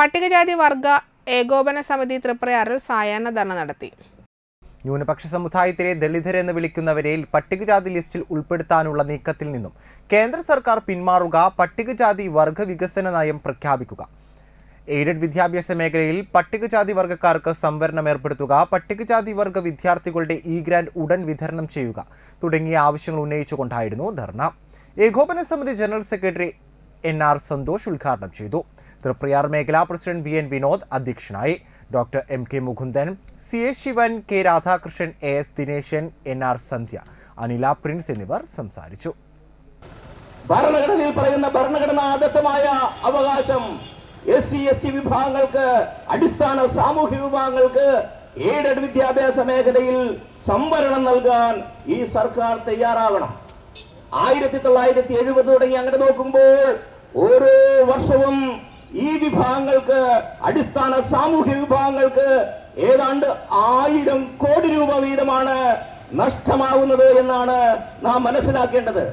പട്ടികജാതി വർഗ ഏകോപന സമിതി തൃപ്രയാറിൽ സായാഹ്ന ധർണ നടത്തി. ന്യൂനപക്ഷ സമുദായത്തിലെ ദളിതരെന്ന് വിളിക്കുന്നവരെ പട്ടികജാതി ലിസ്റ്റിൽ ഉൾപ്പെടുത്താനുള്ള നീക്കത്തിൽ നിന്നും കേന്ദ്ര സർക്കാർ പിന്മാറുക പട്ടികജാതി വർഗ വികസന നയം പ്രഖ്യാപിക്കുക. എയ്ഡഡ് വിദ്യാഭ്യാസ മേഖലയിൽ പട്ടികജാതി വർഗക്കാർക്ക് സംവരണം ഏർപ്പെടുത്തുക പട്ടികജാതി വർഗ വിദ്യാർത്ഥികളുടെ ഇ ഗ്രാൻഡ് ഉടൻ വിതരണം ചെയ്യുക തുടങ്ങിയ ആവശ്യങ്ങൾ ഉന്നയിച്ചുകൊണ്ടായിരുന്നു ധർണ. ഏകോപന സമിതി general secretary N R Santhosh ഉദ്ഘാടനം ചെയ്തു. തൃപ്രയാർ മേഖലാ പ്രസിഡന്റ് വി എൻ വിനോദ് അധ്യക്ഷനായി. Doctor M K Mukundan C S Sivan K Radhakrishnan A S Dineshan N R Sandhya Anila Prince എന്നിവർ സംസാരിച്ചു. ഭരണഘടനയിൽ പറയുന്ന ഭരണഘടനാ ആദത്തമായ അവകാശം എസ് സി എസ് ടി വിഭാഗങ്ങൾക്ക് അടിസ്ഥാന സാമൂഹ്യ വിഭാഗങ്ങൾക്ക് എയ്ഡഡ് വിദ്യാഭ്യാസ മേഖലയിൽ സംവരണം നൽകാൻ ഈ സർക്കാർ തയ്യാറാവണം. ആയിരത്തി തൊള്ളായിരത്തി എഴുപത് തുടങ്ങി അങ്ങനെ നോക്കുമ്പോൾ ഓരോ വർഷവും വിഭാഗങ്ങൾക്ക് അടിസ്ഥാന സാമൂഹ്യ വിഭാഗങ്ങൾക്ക് ഏതാണ്ട് ആയിരം കോടി രൂപ വീതമാണ് നഷ്ടമാവുന്നത് എന്നാണ് നാം മനസ്സിലാക്കേണ്ടത്.